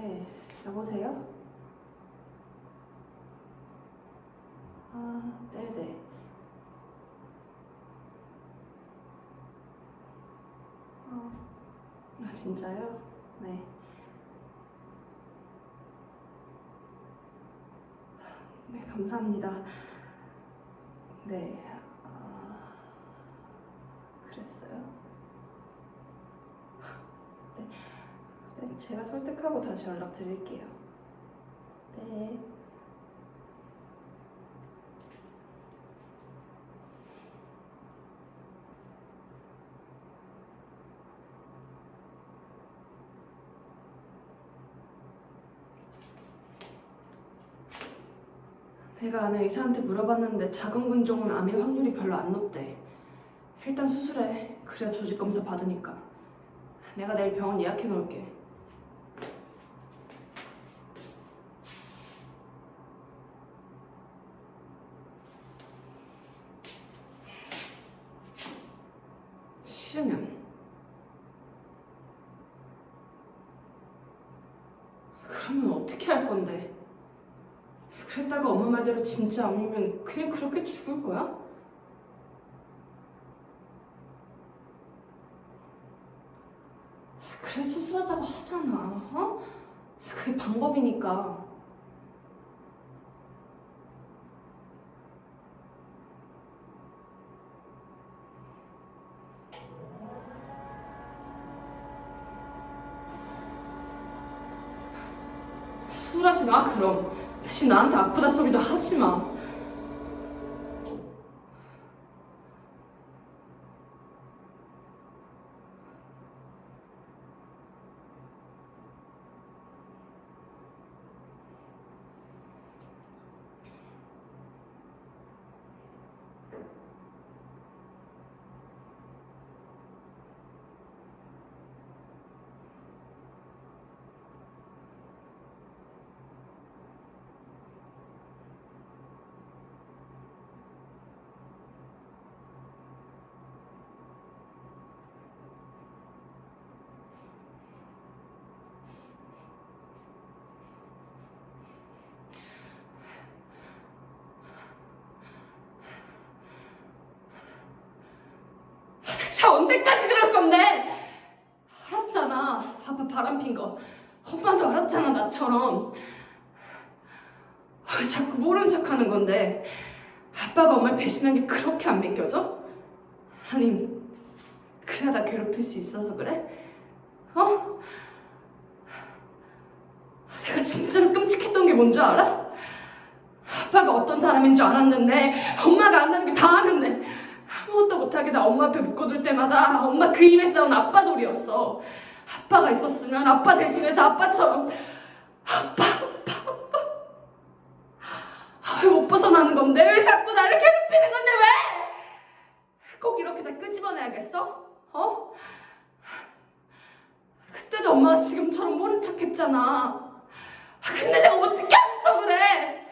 네, 여보세요? 아, 네네. 아, 아, 진짜요? 네. 네, 감사합니다. 네, 아, 그랬어요? 네, 네, 제가 설득하고 다시 연락드릴게요. 네. 내가 아는 의사한테 물어봤는데 자궁 근종은 암일 확률이 별로 안 높대. 일단 수술해. 그래야 조직 검사 받으니까. 내가 내일 병원 예약해 놓을게. 싫으면 그러면 어떻게 할 건데? 그랬다가 엄마 말대로 진짜 아니면 그냥 그렇게 죽을 거야? 그래 수술하자고 하잖아, 어? 그게 방법이니까. 수술하지 마, 그럼. 대신 나한테 아프다 소리도 하지 마. 대체 언제까지 그럴 건데? 알았잖아. 아빠 바람 핀 거. 엄마도 알았잖아, 나처럼. 왜 자꾸 모른 척 하는 건데? 아빠가 엄마를 배신한 게 그렇게 안 믿겨져? 아니, 그러다 괴롭힐 수 있어서 그래? 어? 내가 진짜로 끔찍했던 게 뭔 줄 알아? 아빠가 어떤 사람인 줄 알았는데 엄마가 안다는 게 다 아는데 아무것도 못하게 나 엄마 앞에 묶어둘 때마다 엄마 그 입에 싸운 아빠 소리였어. 아빠가 있었으면 아빠 대신해서 아빠처럼 아빠 아빠 아빠 아, 왜못 벗어나는 건데 왜 자꾸 나를 괴롭히는 건데 왜? 꼭 이렇게 다 끄집어내야겠어? 어? 그때도 엄마가 지금처럼 모른 척했잖아. 아, 근데 내가 어떻게 하는 척을 해?